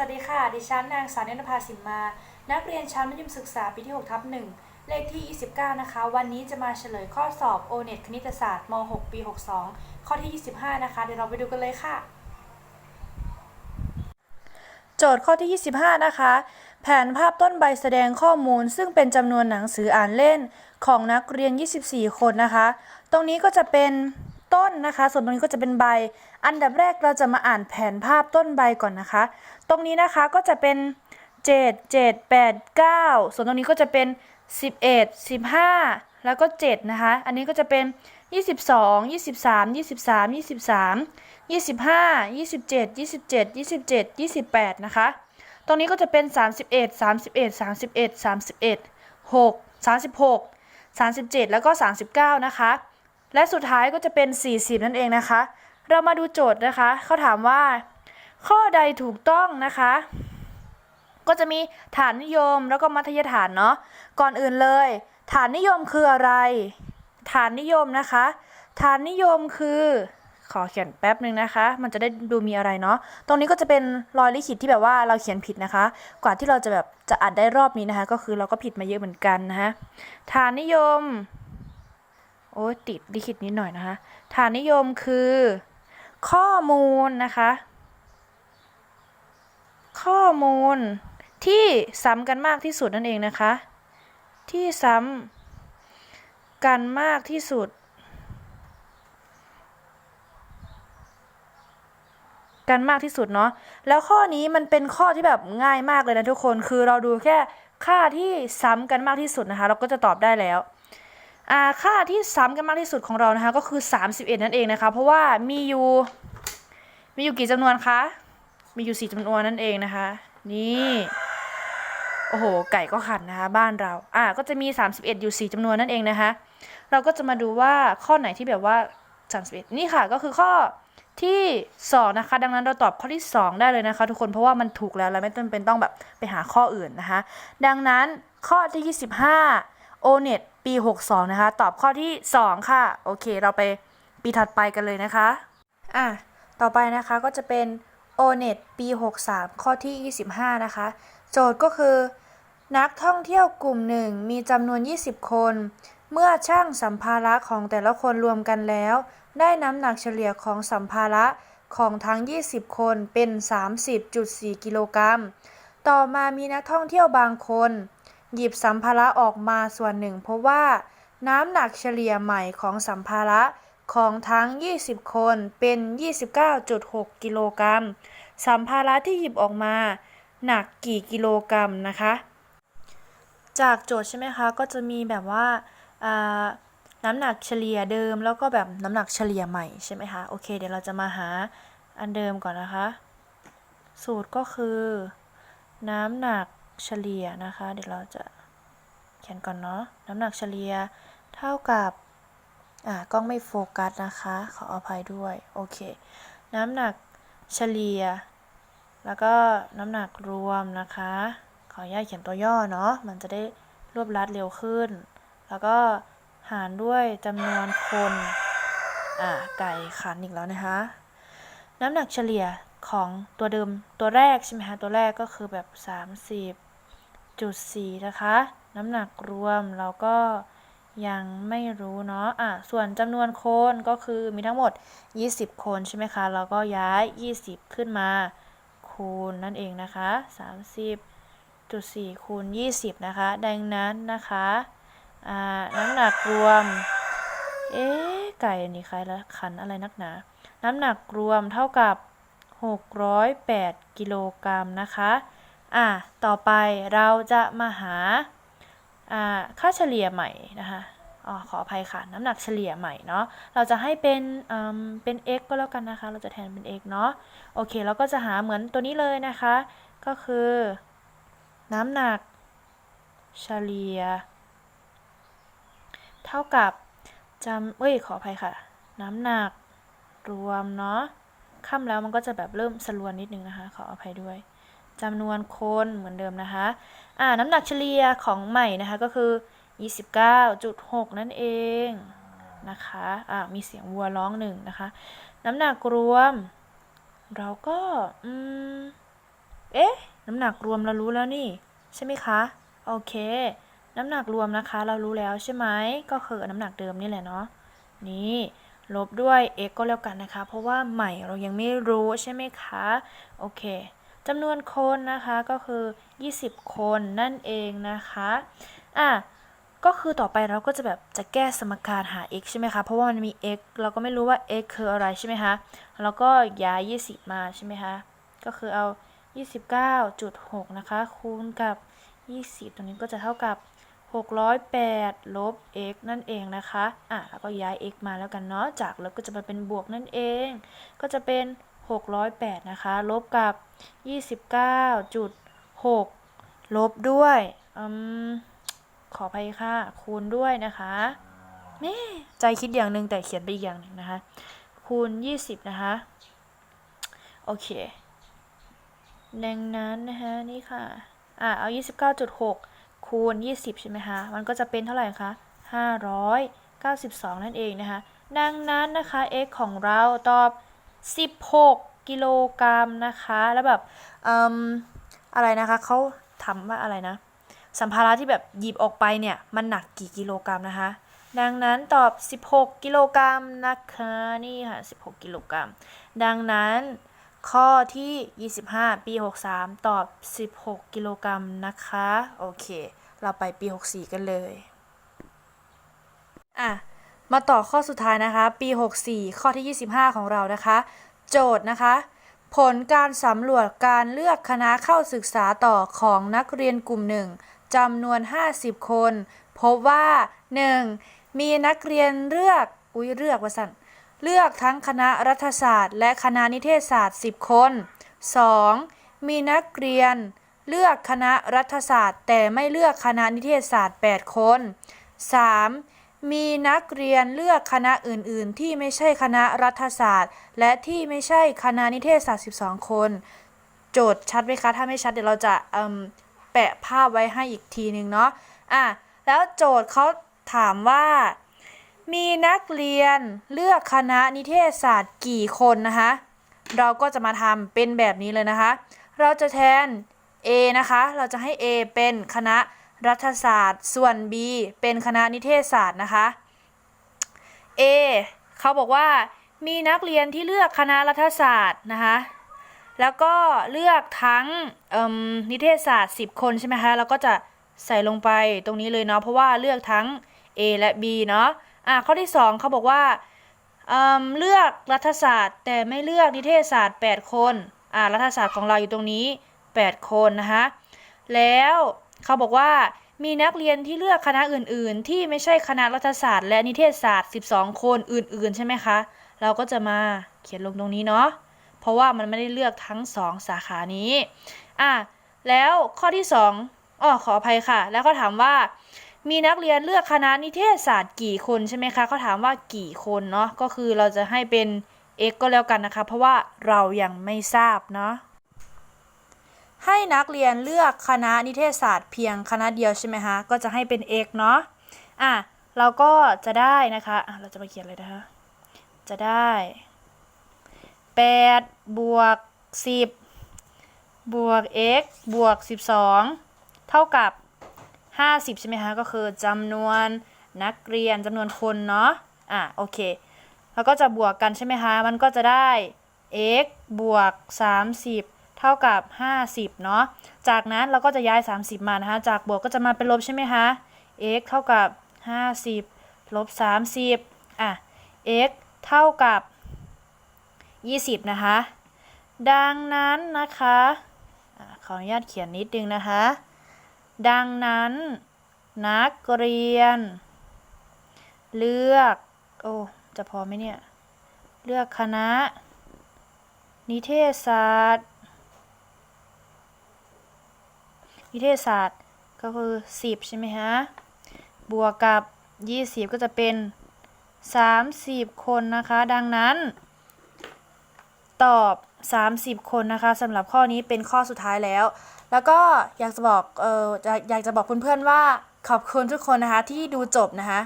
สวัสดีค่ะ ดิฉันนางสาวเนนภาสิมมา นักเรียนชั้นมัธยมศึกษาปีที่6ทับ1เลขที่ 29 นะคะ วันนี้จะมาเฉลยข้อสอบ o n e t คณิตศาสตร์ม .6 ปี 62 ข้อที่ 25 นะคะ เดี๋ยวเราไปดูกันเลยค่ะ โจทย์ข้อที่ 25 นะคะ แผนภาพต้นใบแสดงข้อมูล ซึ่งเป็นจำนวนหนังสืออ่านเล่นของนักเรียน 24 คนนะคะ ตรงนี้ก็จะเป็นต้นนะคะ ส่วนตรงนี้ก็จะเป็นใบ อันดับแรกเราจะมาอ่านแผนภาพต้นใบก่อนนะคะ ตรงนี้นะคะก็จะเป็น 7 7 8 9 ส่วนตรงนี้ก็จะเป็น 11 15 แล้วก็ 7 นะคะ อันนี้ก็จะเป็น 22 23 23 23 25 27 27 27 28 นะคะ ตรงนี้ก็จะเป็น 31 31 31 31 6 36 37 แล้วก็ 39 นะคะ และสุดท้ายก็จะเป็น 40 นั่นเองนะคะ เรามาดูโจทย์นะคะ เขาถามว่า ข้อใดถูกต้องนะคะ ก็จะมีฐานนิยมแล้วก็มัธยฐานเนาะก่อนอื่นเลย ฐานนิยมคืออะไร ฐานนิยมนะคะ ฐานนิยมคือขอเขียนแป๊บหนึ่งนะคะ มันจะได้ดูมีอะไรเนาะ ตรงนี้ก็จะเป็นรอยลิขิตที่แบบว่าเราเขียนผิดนะคะ กว่าที่เราจะแบบจะอ่านได้รอบนี้นะคะ ก็คือเราก็ผิดมาเยอะเหมือนกันนะคะ ฐานนิยม โอ้ติดลิขิตนิดหน่อยนะคะ ฐานนิยมคือ ข้อมูลนะคะ ข้อมูลที่ซ้ำกันมากที่สุดนั่นเองนะคะ ที่ซ้ำกันมากที่สุด กันมากที่สุดเนาะแล้วข้อนี้มันเป็นข้อที่แบบง่ายมากเลยนะทุกคนคือเราดูแค่ค่าที่ซ้ำกันมากที่สุดนะคะ เราก็จะตอบได้แล้วอ่าค่าที่ซ้ำกันมากที่สุดของเรานะคะ ก็คือ 31 นั่นเองนะคะ เพราะว่ามีอยู่มีอยู่กี่จำนวนคะ มีอยู่สี่จำนวนนั่นเองนะคะ นี่ โอ้โห ไก่ก็ขันนะคะ บ้านเรา อ่าก็จะมี 31 อยู่ 4จำนวนนั่นเองนะคะ เราก็จะมาดูว่าข้อไหนที่แบบว่า 31 นี่ค่ะ ก็คือข้อที่ 2 นะคะ ดังนั้นเราตอบข้อที่ 2 ได้เลยนะคะ ทุกคนเพราะว่ามันถูกแล้วเราไม่จำเป็นต้องแบบไปหาข้ออื่นนะคะ ดังนั้นข้อที่ 25 o n e t ปี 62 นะคะ ตอบข้อที่ 2 ค่ะ โอเค เราไปปีถัดไปกันเลยนะคะ อะ ต่อไปนะคะก็จะเป็น o n e t ปี 63 ข้อที่ 25 นะคะ โจทย์ก็คือ นักท่องเที่ยวกลุ่มหนึ่งมีจำนวน 20 คน เมื่อช่างสัมภาระของแต่ละคนรวมกันแล้ว ได้น้ำหนักเฉลี่ยของสัมภาระของทั้ง 20 คนเป็น 30.4 กิโลกรัม ต่อมามีนักท่องเที่ยวบางคน หยิบสัมภาระออกมาส่วนหนึ่ง เพราะว่า น้ำหนักเฉลี่ยใหม่ของสัมภาระ ของทั้ง 20 คนเป็น 29.6 กิโลกรัม สัมภาระที่หยิบออกมา หนักกี่กิโลกรัมนะคะ จากโจทย์ใช่ไหมคะ ก็จะมีแบบว่าอ่าน้ำหนักเฉลี่ยเดิมแล้วก็แบบน้ำหนักเฉลี่ยใหม่ใช่ไหมคะ โอเค เดี๋ยวเราจะมาหาอันเดิมก่อนนะคะ สูตรก็คือ น้ำหนักเฉลี่ยนะคะ เดี๋ยวเราจะเขียนก่อนเนาะ น้ำหนักเฉลี่ยเท่ากับ อ่ากล้องไม่โฟกัสนะคะ ขออภัยด้วย โอเค น้ำหนักเฉลี่ย แล้วก็น้ำหนักรวมนะคะ ขออนุญาตเขียนตัวย่อเนาะ มันจะได้รวบรัดเร็วขึ้น แล้วก็หารด้วยจำนวนคน อ่า ไก่ขันอีกแล้วนะคะ น้ำหนักเฉลี่ยของตัวเดิมตัวแรกใช่ไหมคะ ตัวแรกก็คือแบบ 30.4 นะคะ น้ำหนักรวมเราก็ ยังไม่รู้เนาะอะส่วนจำนวนคนก็คือมีทั้งหมด 20 คนใช่ไหมคะเราก็ย้าย 20 ขึ้นมา คูณนั่นเองนะคะ 30.4 คูณ 20 นะคะ ดังนั้นนะคะอ่าน้ำหนักรวม เอ๊ะไก่อันนี้ใครละขันอะไรนักหนา น้ำหนักรวมเท่ากับ 608 กิโลกรัมนะคะ อะ ต่อไปเราจะมาหา ค่าเฉลี่ยใหม่นะคะอ๋อขออภัยค่ะ น้ำหนักเฉลี่ยใหม่เนาะ เราจะให้เป็นเป็น x ก็แล้วกันนะคะ เราจะแทนเป็น x เนาะ โอเค เราก็จะหาเหมือนตัวนี้เลยนะคะ ก็คือ น้ำหนักเฉลี่ย เท่ากับจำเอ้ย ขออภัยค่ะ น้ำหนักรวมเนาะค่ำแล้วมันก็จะแบบเริ่มสลวนนิดนึงนะคะ ขออภัยด้วย จำนวนคนเหมือนเดิมนะคะอ่าน้ำหนักเฉลี่ยของใหม่นะคะก็คือ 29.6 นั่นเองนะคะอ่ามีเสียงวัวร้องหนึ่งนะคะ น้ำหนักรวม เราก็อืมเอ๊ะน้ำหนักรวมเรารู้แล้วนี่ ใช่ไหมคะโอเค น้ำหนักรวมนะคะ เรารู้แล้วใช่ไหมก็คือน้ำหนักเดิมนี่แหละเนาะนี่ลบด้วย x ก็แล้วกันนะคะ เพราะว่าใหม่เรายังไม่รู้ใช่ไหมคะ โอเค จำนวนคนนะคะก็คือ 20 คนนั่นเองนะคะอะก็คือต่อไปเราก็จะแบบจะแก้สมการหา x ใช่ไหมคะ เพราะว่ามันมี x เราก็ไม่รู้ว่า x คืออะไรใช่ไหมคะ แล้วก็ย้าย 20 มาใช่ไหมคะ ก็คือเอา 29.6 นะคะ คูณกับ 20 ตรงนี้ก็จะเท่ากับ 608 ลบ x นั่นเองนะคะ อะ แล้วก็ย้าย x มาแล้วกันเนาะ จากลบก็จะมาเป็นบวกนั่นเอง ก็จะเป็น 608 นะคะ ลบกับ 29.6 ลบด้วยอมขออภัยค่ะ คูณด้วยนะคะแม่ใจคิดอย่างหนึ่งแต่เขียนไปอีกอย่างหนึ่งนะคะ คูณ 20 นะคะ โอเคดังนั้นนะคะนี่ค่ะ อะเอา 29.6 คูณ 20 ใช่ไหมคะ มันก็จะเป็นเท่าไหร่คะ 592 นั่นเองนะคะ ดังนั้นนะคะ x ของเราตอบ 16 กิโลกรัมนะคะ แล้วแบบออะไรนะคะเขาทำว่าอะไรนะ สัมภาระที่แบบหยิบออกไปเนี่ย มันหนักกี่กิโลกรัมนะคะ ดังนั้นตอบ 16 กิโลกรัมนะคะนี่ค่ะ16 กิโลกรัม ดังนั้นข้อที่ 25 ปี 63 ตอบ 16 กิโลกรัมนะคะ โอเค เราไปปี 64 กันเลย อะ มาต่อข้อสุดท้ายนะคะ ปี 64 ข้อที่ 25 ของเรานะคะ โจทย์นะคะ ผลการสำรวจการเลือกคณะเข้าศึกษาต่อของนักเรียนกลุ่มหนึ่งจำนวน 50 คน พบว่า 1. มีนักเรียนเลือก อุ้ยเลือกว่าสั่นเลือกทั้งคณะรัฐศาสตร์ และคณะนิเทศศาสตร์ 10 คน 2. มีนักเรียนเลือกคณะรัฐศาสตร์ แต่ไม่เลือกคณะนิเทศศาสตร์ 8 คน 3. มีนักเรียนเลือกคณะอื่น ๆ ที่ไม่ใช่คณะรัฐศาสตร์ และที่ไม่ใช่คณะนิเทศศาสตร์ 12 คน โจทย์ชัดไหมคะ ถ้าไม่ชัดเดี๋ยวเราจะแปะภาพไว้ให้อีกทีหนึ่งเนาะอะแล้วโจทย์เขาถามว่า มีนักเรียนเลือกคณะนิเทศศาสตร์กี่คนนะคะ เราก็จะมาทำเป็นแบบนี้เลยนะคะ เราจะแทน A นะคะ เราจะให้ A เป็นคณะ รัฐศาสตร์ ส่วน B เป็นคณะนิเทศศาสตร์นะคะ A เขาบอกว่ามีนักเรียนที่เลือกคณะรัฐศาสตร์นะคะ แล้วก็เลือกทั้งนิเทศศาสตร์ 10 คนใช่ไหมคะแล้วก็จะใส่ลงไปตรงนี้เลยเนาะเพราะว่าเลือกทั้ง A และ B เนาะอะข้อที่ 2เขาบอกว่าเเลือกรัฐศาสตร์ แต่ไม่เลือกนิเทศศาสตร์ 8 คนอะรัฐศาสตร์ของเราอยู่ตรงนี้ 8 คนนะคะแล้ว เขาบอกว่ามีนักเรียนที่เลือกคณะอื่น ๆ ที่ไม่ใช่คณะรัฐศาสตร์ และนิเทศศาสตร์ 12 คนอื่น ๆ ใช่ไหมคะ เราก็จะมาเขียนลงตรงนี้เนาะ เพราะว่ามันไม่ได้เลือกทั้งสองสาขานี้ อะ แล้วข้อที่สองอ๋อขออภัยค่ะ แล้วเขาถามว่า มีนักเรียนเลือกคณะนิเทศศาสตร์กี่คนใช่ไหมคะเขาถามว่ากี่คนเนาะ ก็คือเราจะให้เป็น x ก็แล้วกันนะคะ เพราะว่าเรายังไม่ทราบเนาะ ให้นักเรียนเลือกคณะนิเทศศาสตร์เพียงคณะเดียวใช่ไหมคะ ก็จะให้เป็น x เนาะ อะ เราก็จะได้นะคะะเราจะมาเขียนเลยนะคะ จะได้ 8 บวก 10 บวก x บวก 12 เท่ากับ 50 ใช่ไหมคะ ก็คือจำนวนนักเรียนจำนวนคนเนาะ อะ โอเค แล้วก็จะบวกกันใช่ไหมคะ มันก็จะได้ x บวก 30 เท่ากับ 50เนาะ จากนั้นเราก็จะย้าย 30 มานะคะ จากบวกก็จะมาเป็นลบใช่ไหมคะ x เท่ากับ 50 ลบ 30 อะ x เท่ากับ 20 นะคะ ดังนั้นนะคะอะขออนุญาตเขียนนิดนึงนะคะ ดังนั้นนักเรียน เลือก โอ้ จะพอไหมเนี่ย เลือกคณะ นิเทศศาสตร์ วิทยาศาสตร์ก็คือ 10 ใช่ไหมฮะ บวกกับ 20 ก็จะเป็น 30 คนนะคะ ดังนั้น ตอบ 30 คนนะคะสำหรับข้อนี้เป็นข้อสุดท้ายแล้ว แล้วก็อยากจะบอกเอออยากจะบอกเพื่อนๆว่าขอบคุณทุกคนนะคะที่ดูจบนะคะ